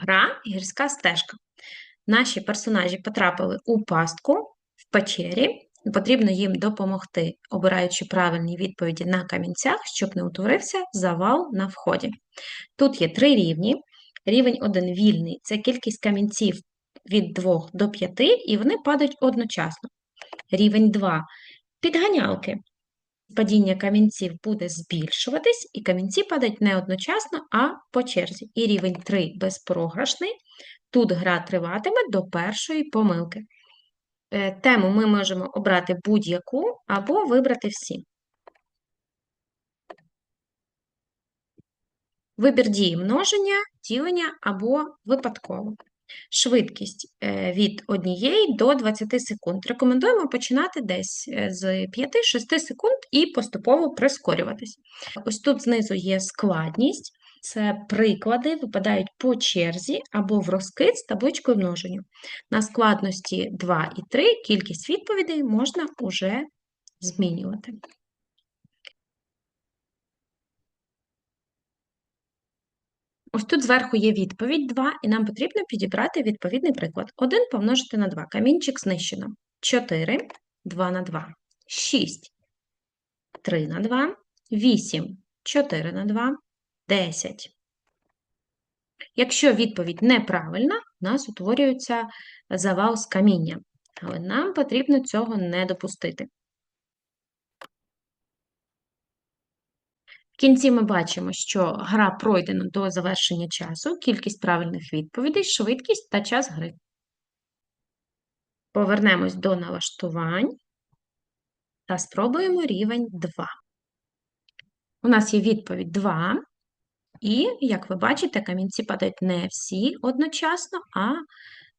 Гра гірська стежка. Наші персонажі потрапили у пастку в печері, потрібно їм допомогти, обираючи правильні відповіді на камінцях, щоб не утворився завал на вході. Тут є три рівні. Рівень 1 вільний це кількість камінців від 2 до 5, і вони падають одночасно. Рівень 2 підганялки. Падіння камінців буде збільшуватись, і камінці падають не одночасно, а по черзі. І рівень 3 безпрограшний. Тут гра триватиме до першої помилки. Е, Тему ми можемо обрати будь-яку або вибрати всі. Вибір дії множення, ділення або випадково. Швидкість е, від 1 до 20 секунд. Рекомендуємо починати десь е, з 5-6 секунд і поступово прискорюватись. Ось тут знизу є складність. Це приклади випадають по черзі або в розкид з табличкою множення. На складності 2 і 3 кількість відповідей можна вже змінювати. Ось тут зверху є відповідь 2, і нам потрібно підібрати відповідний приклад. 1 помножити на 2. Камінчик знищено. 4, 2 на 2. 6, 3 на 2. 8, 4 на 2. 10. Якщо відповідь неправильна, у нас утворюється завал з каміння. Але нам потрібно цього не допустити. В кінці ми бачимо, що гра пройдена до завершення часу, кількість правильних відповідей, швидкість та час гри. Повернемось до налаштувань та спробуємо рівень 2. У нас є відповідь 2, і, як ви бачите, камінці падають не всі одночасно, а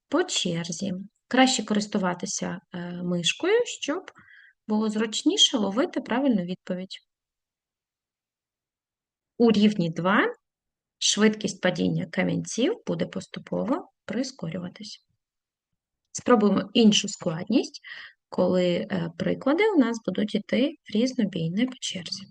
по черзі. Краще користуватися е, мишкою, щоб було зручніше ловити правильну відповідь. У рівні 2 швидкість падіння камінців буде поступово прискорюватись. Спробуємо іншу складність, коли е, приклади у нас будуть йти в різнобій, по черзі.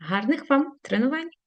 Гарних вам тренувань!